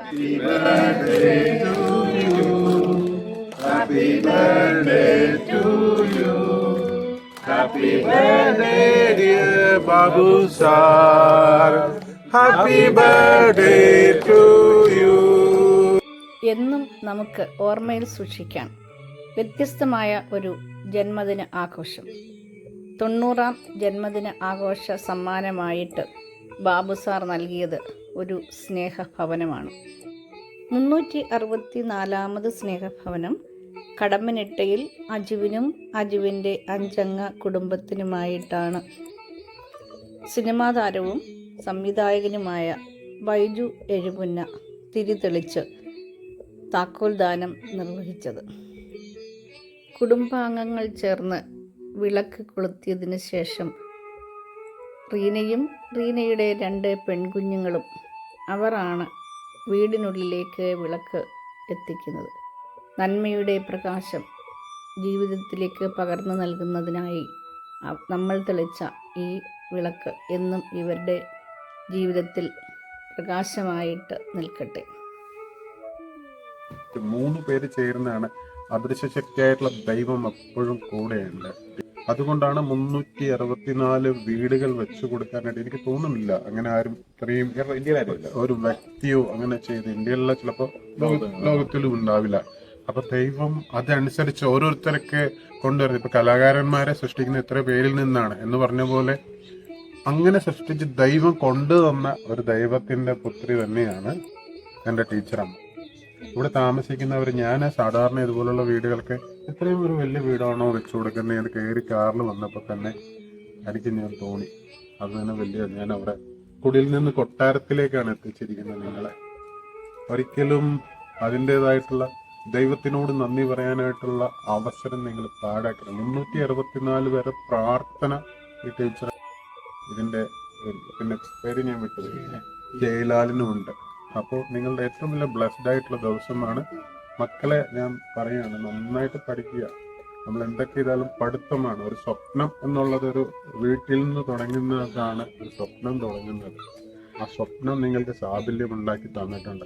Happy birthday to you. Happy birthday to you. Happy birthday, dear Babu Sar. Happy birthday to you. എന്നും നമുക്ക് ഓർമ്മയിൽ സൂക്ഷിക്കാം വ്യത്യസ്തമായ ഒരു ജന്മദിന ആഘോഷം തൊണ്ണൂറാം ജന്മദിന ആഘോഷ സമ്മാനമായിട്ട് ബാബു സാർ നൽകിയത് ഒരു സ്നേഹഭവനമാണ്. മുന്നൂറ്റി അറുപത്തി നാലാമത് സ്നേഹഭവനം കടമ്പനിട്ടയിൽ അജുവിനും അജുവിന്റെ അഞ്ചംഗ കുടുംബത്തിനുമായിട്ടാണ്. സിനിമാ താരവും സംവിധായകനുമായ ബൈജു എഴുപുന്ന തിരിതെളിച്ച് താക്കോൽദാനം നിർവഹിച്ചത്. കുടുംബാംഗങ്ങൾ ചേർന്ന് വിളക്ക് കൊളുത്തിയതിനു ശേഷം റീനയും റീനയുടെ രണ്ട് പെൺകുഞ്ഞുങ്ങളും അവരാണ് വീടിനുള്ളിലേക്ക് വിളക്ക് എത്തിക്കുന്നത്. നന്മയുടെ പ്രകാശം ജീവിതത്തിലേക്ക് പകർന്നു നൽകുന്നതിനായി നമ്മൾ തെളിച്ച ഈ വിളക്ക് എന്നും ഇവരുടെ ജീവിതത്തിൽ പ്രകാശമായിട്ട് നിൽക്കട്ടെ. മൂന്ന് പേര് ചേർന്നാണ് അദൃശ്യശക്തിയായിട്ടുള്ള ദൈവം എപ്പോഴും കൂടെയുണ്ട്. അതുകൊണ്ടാണ് മുന്നൂറ്റി അറുപത്തിനാല് വീടുകൾ വെച്ചു കൊടുക്കാനായിട്ട് എനിക്ക് തോന്നുന്നില്ല. അങ്ങനെ ആരും ഇത്രയും ഒരു വ്യക്തിയോ അങ്ങനെ ചെയ്ത് ഇന്ത്യയിലുള്ള ചിലപ്പോ ലോകത്തിലും ഉണ്ടാവില്ല. അപ്പൊ ദൈവം അതനുസരിച്ച് ഓരോരുത്തരൊക്കെ കൊണ്ടുവരുന്നത്. ഇപ്പൊ കലാകാരന്മാരെ സൃഷ്ടിക്കുന്ന എത്ര പേരിൽ നിന്നാണ് എന്ന് പറഞ്ഞ പോലെ അങ്ങനെ സൃഷ്ടിച്ച് ദൈവം കൊണ്ടുതന്ന ഒരു ദൈവത്തിന്റെ പുത്രി തന്നെയാണ് എന്റെ ടീച്ചറമ്മ. ഇവിടെ താമസിക്കുന്നവർ ഞാൻ സാധാരണ ഇതുപോലുള്ള വീടുകൾക്ക് എത്രയും ഒരു വലിയ വീടാണോ വെച്ചു കൊടുക്കുന്നത് എന്ന് കയറി കാറിൽ വന്നപ്പോൾ തന്നെ എനിക്ക് ഞാൻ തോന്നി. അത് തന്നെ വലിയ ഞാൻ അവിടെ കുടിയിൽ നിന്ന് കൊട്ടാരത്തിലേക്കാണ് എത്തിച്ചിരിക്കുന്നത് നിങ്ങളെ. ഒരിക്കലും അതിന്റെതായിട്ടുള്ള ദൈവത്തിനോട് നന്ദി പറയാനായിട്ടുള്ള അവസരം നിങ്ങൾ പാഴാക്കണം മുന്നൂറ്റി അറുപത്തിനാല് വരെ പ്രാർത്ഥന ഈ ടീച്ചർ ഇതിന്റെ പിന്നെ പേര് ഞാൻ വിട്ടത് ജയലാലിനും ഉണ്ട് അപ്പോൾ നിങ്ങളുടെ ഏറ്റവും വലിയ ബ്ലെസ്ഡ് ആയിട്ടുള്ള ദിവസമാണ്. മക്കളെ ഞാൻ പറയുകയാണ് നന്നായിട്ട് പഠിക്കുക. നമ്മൾ എന്തൊക്കെ ചെയ്താലും പഠിത്തമാണ്. ഒരു സ്വപ്നം എന്നുള്ളത് ഒരു വീട്ടിൽ നിന്ന് തുടങ്ങുന്നതാണ് ഒരു സ്വപ്നം തുടങ്ങുന്നത്. ആ സ്വപ്നം നിങ്ങൾക്ക് സാഫല്യം ഉണ്ടാക്കി തന്നിട്ടുണ്ട്.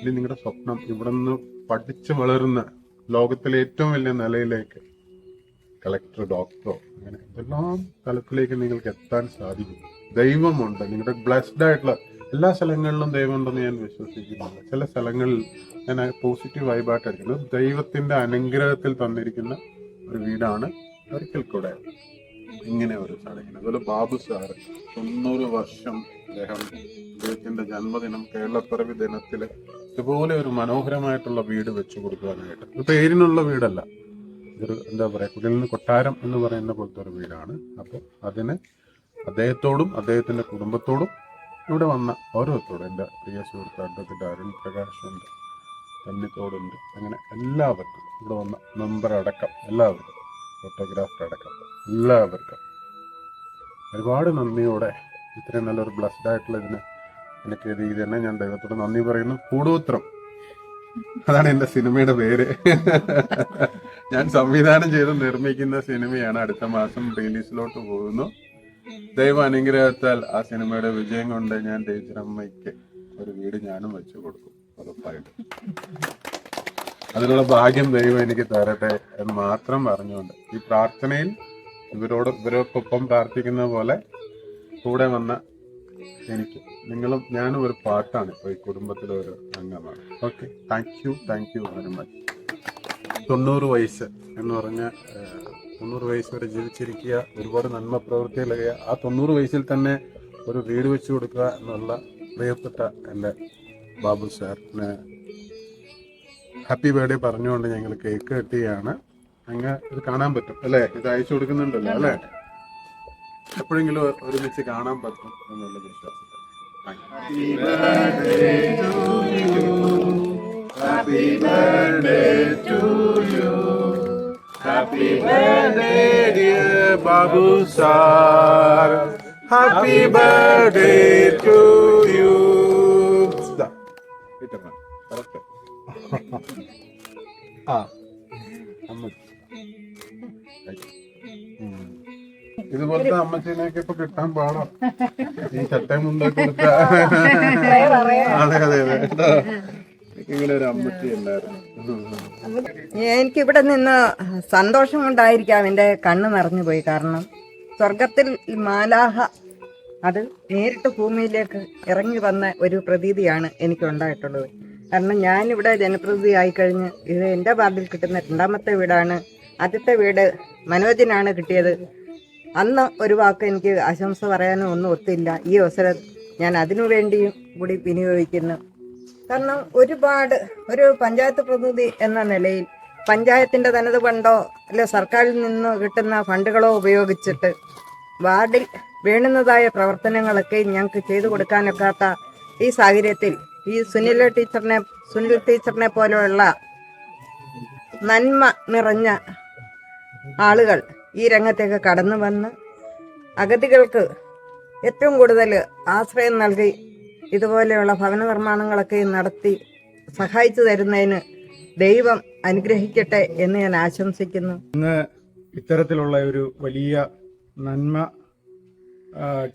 ഇനി നിങ്ങളുടെ സ്വപ്നം ഇവിടെ നിന്ന് പഠിച്ച് വളരുന്ന ലോകത്തിലെ ഏറ്റവും വലിയ നിലയിലേക്ക് കളക്ടർ ഡോക്ടറോ അങ്ങനെ എന്തെല്ലാം തലത്തിലേക്ക് നിങ്ങൾക്ക് എത്താൻ സാധിക്കും. ദൈവമുണ്ട്. നിങ്ങളുടെ ബ്ലെസ്ഡ് ആയിട്ടുള്ള എല്ലാ സ്ഥലങ്ങളിലും ദൈവമുണ്ടെന്ന് ഞാൻ വിശ്വസിക്കുന്നില്ല. ചില സ്ഥലങ്ങളിൽ ഞാൻ പോസിറ്റീവ് വൈബായിട്ട് എടുക്കുന്നത് ദൈവത്തിന്റെ അനുഗ്രഹത്തിൽ തന്നിരിക്കുന്ന ഒരു വീടാണ് ഒരിക്കൽ കൂടെ ഇങ്ങനെ ഒരു ചടങ്ങിന് അതുപോലെ ബാബു സാറ് തൊണ്ണൂറ് വർഷം അദ്ദേഹം അദ്ദേഹത്തിന്റെ ജന്മദിനം കേരളപ്പിറവി ദിനത്തിൽ ഇതുപോലെ ഒരു മനോഹരമായിട്ടുള്ള വീട് വെച്ചു കൊടുക്കുവാനായിട്ട്. ഇത് പേരിനുള്ള വീടല്ല. ഇതൊരു എന്താ പറയുക കുടിലിൽ നിന്ന് കൊട്ടാരം എന്ന് പറയുന്ന പോലത്തെ ഒരു വീടാണ്. അപ്പോൾ അതിന് അദ്ദേഹത്തോടും അദ്ദേഹത്തിന്റെ കുടുംബത്തോടും ഇവിടെ വന്ന ഓരോരുത്തരോടും എന്റെ പ്രിയ സുഹൃത്ത് അഡ്വക്കേറ്റ് അരുൺ പ്രകാശുണ്ട് തന്നിത്തോടുണ്ട് അങ്ങനെ എല്ലാവർക്കും ഇവിടെ വന്ന മെമ്പർ അടക്കം എല്ലാവർക്കും ഫോട്ടോഗ്രാഫർ അടക്കം എല്ലാവർക്കും ഒരുപാട് നന്ദിയോടെ ഇത്രയും നല്ലൊരു ബ്ലസ്ഡ് ആയിട്ടുള്ള ഇതിന് എനിക്ക് ഇത് തന്നെ ഞാൻ ദൈവത്തോട് നന്ദി പറയുന്നു. കൂടോത്രം. അതാണ് എന്റെ സിനിമയുടെ പേര്. ഞാൻ സംവിധാനം ചെയ്ത് നിർമ്മിക്കുന്ന സിനിമയാണ് അടുത്ത മാസം റിലീസിലോട്ട് പോകുന്നു. ദൈവ അനുഗ്രഹത്താൽ ആ സിനിമയുടെ വിജയം കൊണ്ട് ഞാൻ ടീച്ചറമ്മയ്ക്ക് ഒരു വീട് ഞാനും വെച്ചു കൊടുക്കും. ഉറപ്പായിട്ടും അതിനുള്ള ഭാഗ്യം ദൈവം എനിക്ക് തരട്ടെ എന്ന് മാത്രം പറഞ്ഞുകൊണ്ട് ഈ പ്രാർത്ഥനയിൽ ഇവരോട് ഇവരോടൊപ്പം പ്രാർത്ഥിക്കുന്ന പോലെ കൂടെ വന്ന എനിക്ക് നിങ്ങളും ഞാനും ഒരു പാട്ടാണ് ഇപ്പോൾ ഈ കുടുംബത്തിലെ ഒരു അംഗമാണ്. Okay thank you thank you very much തൊണ്ണൂറ് വയസ്സ് എന്ന് പറഞ്ഞ തൊണ്ണൂറ് വയസ്സ് വരെ ജീവിച്ചിരിക്കുക ഒരുപാട് നന്മ പ്രവൃത്തികൾ ആ തൊണ്ണൂറ് വയസ്സിൽ തന്നെ ഒരു വീട് വെച്ചു കൊടുക്കുക എന്നുള്ള പ്രിയപ്പെട്ട എന്റെ ബാബു സാറിന് ഹാപ്പി ബർത്ത്ഡേ പറഞ്ഞുകൊണ്ട് ഞങ്ങൾ കേക്ക് കെട്ടിയാണ് അങ്ങ് ഇത് കാണാൻ പറ്റും അല്ലേ ഇത് അയച്ചു കൊടുക്കുന്നുണ്ടല്ലോ അല്ലേ എപ്പോഴെങ്കിലും ഒരുമിച്ച് കാണാൻ പറ്റും എന്നുള്ള വിശ്വാസം Happy birthday to you. Happy birthday. Happy birthday, dear Babu. Happy birthday to you. ഇതുപോലത്തെ അമ്മച്ചീനെയൊക്കെ ഇപ്പൊ കിട്ടാൻ പാടാം. ഈ ചട്ടയും മുണ്ടൊക്കെ കൊടുത്ത. അതെ അതെ അതെ. ഇങ്ങനെ ഒരു അമ്മച്ചി ഉണ്ടായിരുന്നു. എനിക്ക് ഇവിടെ നിന്ന് സന്തോഷം കൊണ്ടായിരിക്കാം എന്റെ കണ്ണ് നിറഞ്ഞു പോയി. കാരണം സ്വർഗത്തിൽ മാലാഹ അത് നേരിട്ട് ഭൂമിയിലേക്ക് ഇറങ്ങി വന്ന ഒരു പ്രതീതിയാണ് എനിക്ക് ഉണ്ടായിട്ടുള്ളത് കാരണം ഞാനിവിടെ ജനപ്രതിനിധി ആയിക്കഴിഞ്ഞ് ഇത് എന്റെ വാർഡിൽ കിട്ടുന്ന രണ്ടാമത്തെ വീടാണ്. ആദ്യത്തെ വീട് മനോജിനാണ് കിട്ടിയത്. അന്ന് ഒരു വാക്ക് എനിക്ക് ആശംസ പറയാനോ ഒന്നും ഒത്തില്ല. ഈ അവസരം ഞാൻ അതിനു വേണ്ടിയും കൂടി വിനിയോഗിക്കുന്നു. കാരണം ഒരുപാട് ഒരു പഞ്ചായത്ത് പ്രതിനിധി എന്ന നിലയിൽ പഞ്ചായത്തിന്റെ തനത് ഫണ്ടോ അല്ലെ സർക്കാരിൽ നിന്ന് കിട്ടുന്ന ഫണ്ടുകളോ ഉപയോഗിച്ചിട്ട് വാർഡിൽ വേണുന്നതായ പ്രവർത്തനങ്ങളൊക്കെ ഞങ്ങൾക്ക് ചെയ്തു കൊടുക്കാനൊക്കാത്ത ഈ സാഹചര്യത്തിൽ ഈ സുനിൽ ടീച്ചറിനെ സുനിൽ ടീച്ചറിനെ പോലെയുള്ള നന്മ നിറഞ്ഞ ആളുകൾ ഈ രംഗത്തേക്ക് കടന്നു വന്ന് അഗതികൾക്ക് ഏറ്റവും കൂടുതൽ ആശ്രയം നൽകി ഇതുപോലെയുള്ള ഭവന നിർമ്മാണങ്ങളൊക്കെ നടത്തി സഹായിച്ചു തരുന്നതിന് ദൈവം അനുഗ്രഹിക്കട്ടെ എന്ന് ഞാൻ ആശംസിക്കുന്നു. ഇന്ന് ഇത്തരത്തിലുള്ള ഒരു വലിയ നന്മ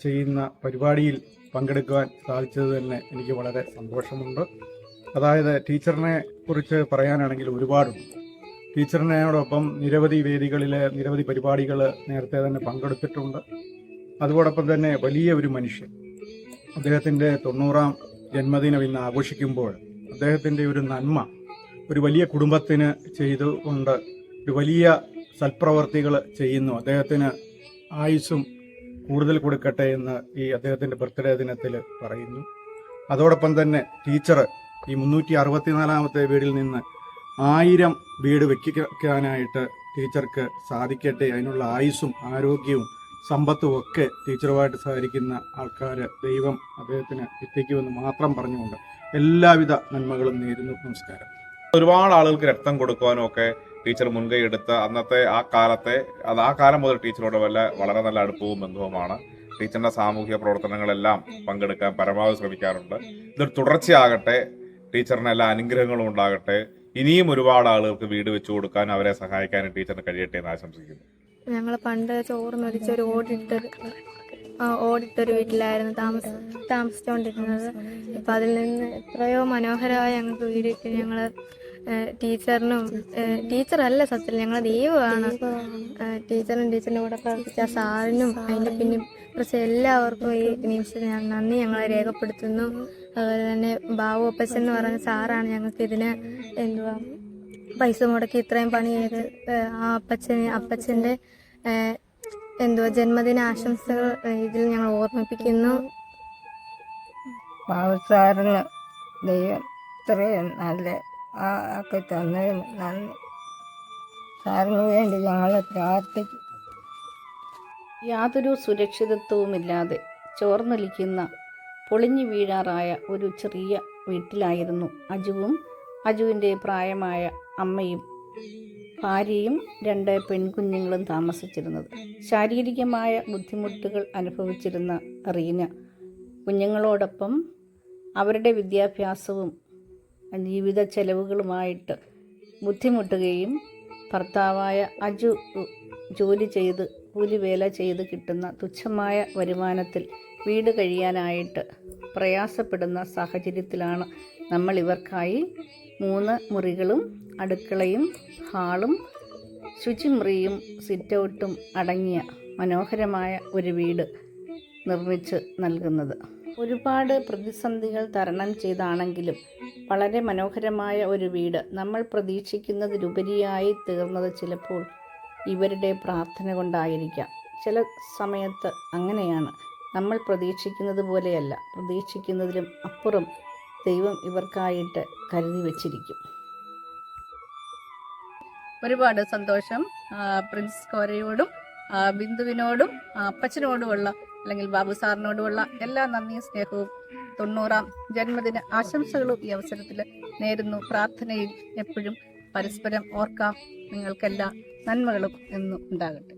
ചെയ്യുന്ന പരിപാടിയിൽ പങ്കെടുക്കുവാൻ സാധിച്ചത് തന്നെ എനിക്ക് വളരെ സന്തോഷമുണ്ട്. അതായത് ടീച്ചറിനെ കുറിച്ച് പറയാനാണെങ്കിൽ ഒരുപാടുണ്ട് ടീച്ചറിനോടൊപ്പം നിരവധി വേദികളിൽ നിരവധി പരിപാടികൾ നേരത്തെ തന്നെ പങ്കെടുത്തിട്ടുണ്ട്. അതോടൊപ്പം തന്നെ വലിയ ഒരു മനുഷ്യൻ. അദ്ദേഹത്തിന്റെ തൊണ്ണൂറാം ജന്മദിനം ഇന്ന് ആഘോഷിക്കുമ്പോൾ അദ്ദേഹത്തിന്റെ ഒരു നന്മ ഒരു വലിയ കുടുംബത്തിന് ചെയ്തുകൊണ്ട് ഒരു വലിയ സൽപ്രവർത്തികൾ ചെയ്യുന്നു. അദ്ദേഹത്തിന് ആയുസ്സും കൂടുതൽ കൊടുക്കട്ടെ എന്ന് ഈ അദ്ദേഹത്തിന്റെ ബർത്ത്ഡേ ദിനത്തിൽ പറയുന്നു. അതോടൊപ്പം തന്നെ ടീച്ചർ ഈ മുന്നൂറ്റി അറുപത്തിനാലാമത്തെ വീടിൽ നിന്ന് ആയിരം വീട് വെക്കാനായിട്ട് ടീച്ചർക്ക് സാധിക്കട്ടെ. അതിനുള്ള ആയുസ്സും ആരോഗ്യവും സമ്പത്തും ഒക്കെ ടീച്ചറുമായിട്ട് സഹകരിക്കുന്ന ആൾക്കാർ ദൈവം അദ്ദേഹത്തിന് എത്തിക്കുമെന്ന് മാത്രം പറഞ്ഞുകൊണ്ട് എല്ലാവിധ നന്മകളും നേരുന്നു. നമസ്കാരം. ഒരുപാട് ആളുകൾക്ക് രക്തം കൊടുക്കുവാനും ഒക്കെ ടീച്ചർ മുൻകൈ എടുത്ത അന്നത്തെ ആ കാലത്തെ അത് ആ കാലം മുതൽ ടീച്ചറോട് വല്ല വളരെ നല്ല അടുപ്പവും ബന്ധവുമാണ്. ടീച്ചറിന്റെ സാമൂഹിക പ്രവർത്തനങ്ങളെല്ലാം പങ്കെടുക്കാൻ പരമാവധി ശ്രമിക്കാറുണ്ട്. ഇതൊരു തുടർച്ചയാകട്ടെ ടീച്ചറിന് എല്ലാ അനുഗ്രഹങ്ങളും ഉണ്ടാകട്ടെ. ഇനിയും ഒരുപാട് ആളുകൾക്ക് വീട് വെച്ചു കൊടുക്കാൻ അവരെ സഹായിക്കാനും ടീച്ചറിന് കഴിയട്ടെ എന്ന് ആശംസിക്കുന്നു. ഞങ്ങൾ പണ്ട് ചോറ് മരിച്ച ഒരു ഓടിട്ടൊരു ഓടിട്ടൊരു വീട്ടിലായിരുന്നു താമസ താമസിച്ചുകൊണ്ടിരുന്നത് ഇപ്പം അതിൽ നിന്ന് എത്രയോ മനോഹരമായ ഞങ്ങൾക്ക് വീട് കിട്ടി. ഞങ്ങൾ ടീച്ചറിനും ടീച്ചറല്ല സത്യം ഞങ്ങൾ ദൈവമാണ്. ടീച്ചറിനും ടീച്ചറിന്റെ കൂടെ പ്രവർത്തിച്ച സാറിനും അതിന്റെ പിന്നെ കുറച്ച് എല്ലാവർക്കും ഈ നിമിഷം ഞാൻ നന്ദി ഞങ്ങളെ രേഖപ്പെടുത്തുന്നു. അതുപോലെ തന്നെ ബാബു അപ്പച്ചൻ എന്ന് പറയുന്ന സാറാണ് ഞങ്ങൾക്ക് ഇതിന് എന്തുവാ പൈസ മുടക്കി ഇത്രയും പണി ചെയ്ത് ആ അപ്പച്ചന് അപ്പച്ചന്റെ എന്തുവാ ജന്മദിന ആശംസകൾ ഇതിൽ ഞങ്ങൾ ഓർമ്മിപ്പിക്കുന്നു. സാറിന് ദൈവം ഇത്രയും നല്ല ആ ഒക്കെ തന്നതിന് നന്ദി. സാറിന് വേണ്ടി ഞങ്ങൾ പ്രാർത്ഥിക്കും യാതൊരു സുരക്ഷിതത്വവുമില്ലാതെ ചോർന്നൊലിക്കുന്ന പൊളിഞ്ഞു വീഴാറായ ഒരു ചെറിയ വീട്ടിലായിരുന്നു അജുവും അജുവിന്റെ പ്രായമായ അമ്മയും ഭാര്യയും രണ്ട് പെൺകുഞ്ഞുങ്ങളും താമസിച്ചിരുന്നത്. ശാരീരികമായ ബുദ്ധിമുട്ടുകൾ അനുഭവിച്ചിരുന്ന റീന കുഞ്ഞുങ്ങളോടൊപ്പം അവരുടെ വിദ്യാഭ്യാസവും ജീവിത ചെലവുകളുമായിട്ട് ബുദ്ധിമുട്ടുകയും ഭർത്താവായ അജു ജോലി ചെയ്ത് കൂലിവേല ചെയ്ത് കിട്ടുന്ന തുച്ഛമായ വരുമാനത്തിൽ വീട് കഴിയാനായിട്ട് പ്രയാസപ്പെടുന്ന സാഹചര്യത്തിലാണ് നമ്മൾ ഇവർക്കായി മൂന്ന് മുറികളും അടുക്കളയും ഹാളും ശുചിമുറിയും സിറ്റൗട്ടും അടങ്ങിയ മനോഹരമായ ഒരു വീട് നിർമ്മിച്ച് നൽകുന്നത്. ഒരുപാട് പ്രതിസന്ധികൾ തരണം ചെയ്താണെങ്കിലും വളരെ മനോഹരമായ ഒരു വീട് നമ്മൾ പ്രതീക്ഷിക്കുന്നതിലുപരിയായി തീർന്നത് ചിലപ്പോൾ ഇവരുടെ പ്രാർത്ഥന കൊണ്ടായിരിക്കാം. ചില സമയത്ത് അങ്ങനെയാണ്. നമ്മൾ പ്രതീക്ഷിക്കുന്നത് പോലെയല്ല പ്രതീക്ഷിക്കുന്നതിലും അപ്പുറം ദൈവം ഇവർക്കായിട്ട് കരുതി വച്ചിരിക്കും. ഒരുപാട് സന്തോഷം പ്രിൻസ് കോരയോടും ബിന്ദുവിനോടും അപ്പച്ചനോടുമുള്ള അല്ലെങ്കിൽ ബാബു സാറിനോടുമുള്ള എല്ലാ നന്ദിയും സ്നേഹവും തൊണ്ണൂറാം ജന്മദിന ആശംസകളും ഈ അവസരത്തിൽ നേരുന്നു. പ്രാർത്ഥനയിൽ എപ്പോഴും പരസ്പരം ഓർക്കാം. നിങ്ങൾക്കെല്ലാ നന്മകളും എന്നും ഉണ്ടാകട്ടെ.